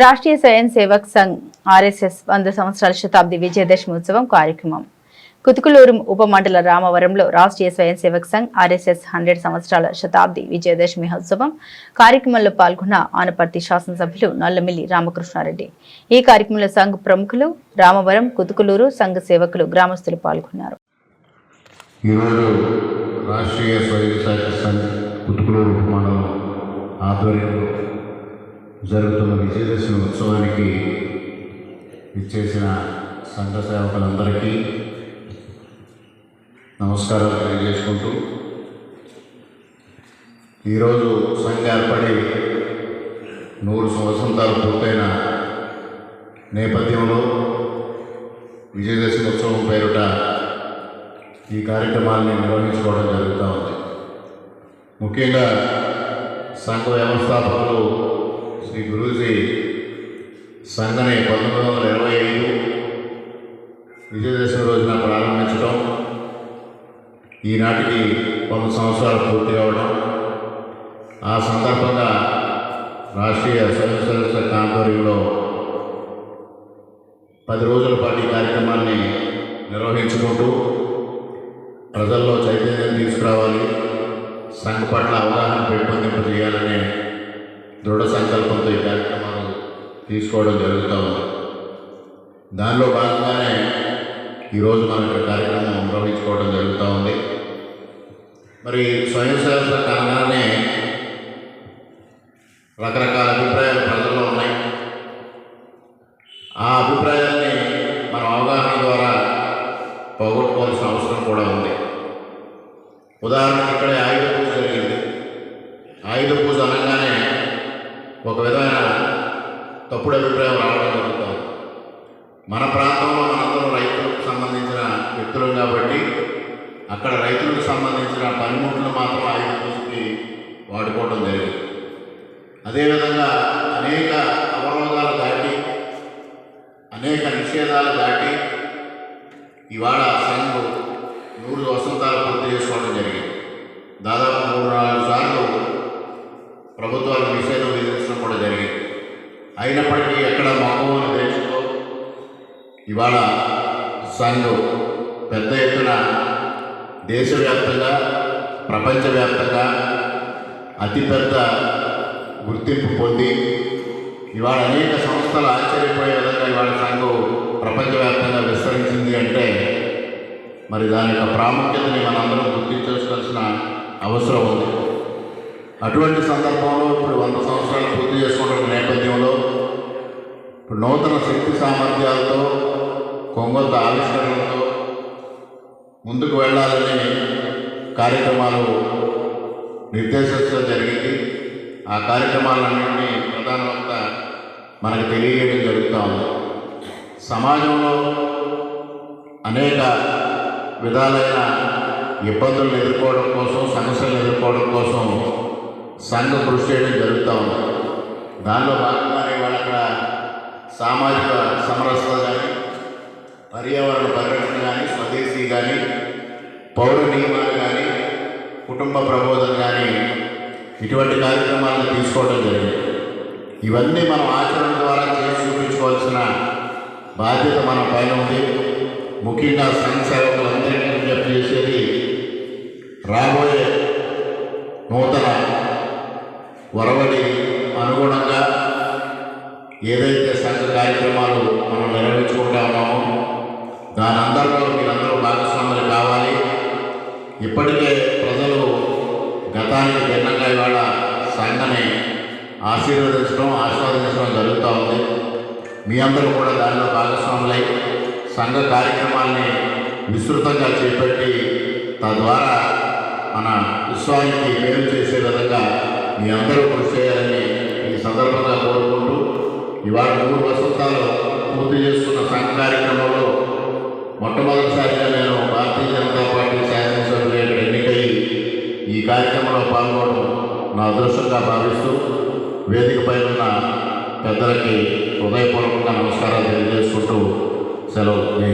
రాష్ట్రీయ స్వయం సేవక్ సంఘ్ ఆర్ఎస్ఎస్ వంద సంవత్సరాల శతాబ్ది విజయదశమి ఉత్సవం కార్యక్రమం. కుతుకులూరు ఉపమండల రామవరంలో రాష్ట్రీయ స్వయం సేవక్ సంఘ్ ఆర్ఎస్ఎస్ హండ్రెడ్ సంవత్సరాల శతాబ్ది విజయదశమి మహోత్సవం కార్యక్రమంలో పాల్గొన్న ఆనపర్తి శాసనసభ్యులు నల్లమిల్లి రామకృష్ణారెడ్డి. ఈ కార్యక్రమంలో సంఘ్ ప్రముఖులు రామవరం కుతుకులూరు సంఘ సేవకులు గ్రామస్తులు పాల్గొన్నారు. రాష్ట్రీయ స్వయం సేవక సంఘ్ కుతుకులూరు ఉపమండలం ఆధ్వర్యంలో జరుగుతున్న విజయదశమి ఉత్సవానికి ఇచ్చేసిన సంఘ సేవకులందరికీ నమస్కారాలు తెలియజేసుకుంటూ ఈరోజు సంఘ ఏర్పడి నూరు సంవత్సరాలు పూర్తయిన నేపథ్యంలో విజయదశమి ఉత్సవం పేరుట ఈ కార్యక్రమాన్ని నిర్వహించుకోవడం జరుగుతూ ఉంది. ముఖ్యంగా సంఘ వ్యవస్థాపకులు శ్రీ గురూజీ సంఘని పంతొమ్మిది వందల ఇరవై ఐదు విజయదశమి రోజున ప్రారంభించడం ఈనాటికి వంద సంవత్సరాలు పూర్తి కావడం ఆ సందర్భంగా రాష్ట్రీయ స్వయం సేవక ఆధ్వర్యంలో పది రోజుల పాటు కార్యక్రమాన్ని నిర్వహించుకుంటూ ప్రజల్లో చైతన్యం తీసుకురావాలి. సంఘ పట్ల అవగాహన పెంపొందింపజేయాలనే దృఢ సంకల్పంతో ఈ కార్యక్రమాలు తీసుకోవడం జరుగుతూ ఉంది. దానిలో భాగంగానే ఈరోజు మనం ఇక్కడ కార్యక్రమం నిర్వహించుకోవడం జరుగుతూ ఉంది. మరి స్వయం సేవక అనగానే రకరకాల అభిప్రాయాలు ప్రజల్లో ఉన్నాయి. ఆ అభిప్రాయాల్ని మనం అవగాహన ద్వారా పోగొట్టుకోవాల్సిన అవసరం కూడా ఉంది. ఉదాహరణకు ఇక్కడే ఆయుధ పూజ జరిగింది. ఆయుధ పూజ అనగా ఒక విధమైన తప్పుడు అభిప్రాయం రావడం జరుగుతుంది. మన ప్రాంతంలో మనందరం రైతులకు సంబంధించిన వ్యక్తులు కాబట్టి అక్కడ రైతులకు సంబంధించిన పనిముట్లు మాత్రం ఆయన చూసి వాడుకోవడం జరిగింది. అదేవిధంగా అనేక అవరోధాలు దాటి అనేక నిషేధాలు దాటి ఇవాళ సంఘం నూరు వసంతాలు పూర్తి చేసుకోవడం జరిగింది. దాదాపు మూడు నాలుగు ప్రభుత్వాలు నిషేధం విధించడం కూడా జరిగింది. అయినప్పటికీ ఎక్కడ మగవాని దేశంలో ఇవాళ సంఘం పెద్ద ఎత్తున దేశవ్యాప్తంగా ప్రపంచవ్యాప్తంగా అతిపెద్ద గుర్తింపు పొంది ఇవాళ అనేక సంస్థలు ఆశ్చర్యపోయే విధంగా ఇవాళ సంఘం ప్రపంచవ్యాప్తంగా విస్తరించింది అంటే మరి దాని యొక్క ప్రాముఖ్యతని మనందరం గుర్తించాల్సిన అవసరం ఉంది. అటువంటి సందర్భంలో ఇప్పుడు వంద సంవత్సరాలు పూర్తి చేసుకుంటున్న నేపథ్యంలో ఇప్పుడు నూతన శక్తి సామర్థ్యాలతో కొంగొత్త ఆవిష్కరణలతో ముందుకు వెళ్ళాలని కార్యక్రమాలు నిర్దేశించడం జరిగింది. ఆ కార్యక్రమాలన్నింటినీ ప్రధాన మనకు తెలియజేయడం జరుగుతూ ఉంది. సమాజంలో అనేక విధాలైన ఇబ్బందులను ఎదుర్కోవడం కోసం సమస్యలను ఎదుర్కోవడం కోసం సంఘం కృషి చేయడం జరుగుతూ ఉంది. దానిలో భాగంగానే వాళ్ళు అక్కడ సామాజిక సమరసత కానీ పర్యావరణ పరిరక్షణ కానీ స్వదేశీ కానీ పౌర నియమాలు కానీ కుటుంబ ప్రబోధన కానీ ఇటువంటి కార్యక్రమాలను తీసుకోవడం జరిగింది. ఇవన్నీ మనం ఆచరణ ద్వారా చేసి చూపించుకోవాల్సిన బాధ్యత మన పైన ఉంది. ముఖ్యంగా సంఘ సేవకులందరికీ విజ్ఞప్తి చేసేది రాబోయే నూతన ఏదైతే సంఘ కార్యక్రమాలు మనం నిర్వహించుకుంటా ఉన్నామో దాని అందరిలో మీరందరూ భాగస్వాములు కావాలి. ఇప్పటికే ప్రజలు గతానికి భిన్నంగా ఇవాళ సంఘని ఆశీర్వదించడం ఆస్వాదించడం జరుగుతూ ఉంది. మీ అందరూ కూడా దానిలో భాగస్వాములై సంఘ కార్యక్రమాల్ని విస్తృతంగా చేపట్టి తద్వారా మన విశ్వానికి మేలు చేసే విధంగా మీ అందరూ కృషి చేయాలని ఈ సందర్భంగా కోరుకుంటూ ఇవాళ మూడు వసంతాలు పూర్తి చేసుకున్న సంఘ కార్యక్రమంలో మొట్టమొదటిసారిగా నేను భారతీయ జనతా పార్టీ శాసనసభ్యులు ఇక్కడ ఎన్నికయ్యి ఈ కార్యక్రమంలో పాల్గొనడం నా అదృష్టంగా భావిస్తూ వేదికపై ఉన్న పెద్దలకి హృదయపూర్వకంగా నమస్కారాలు తెలియజేసుకుంటూ సెలవు. జై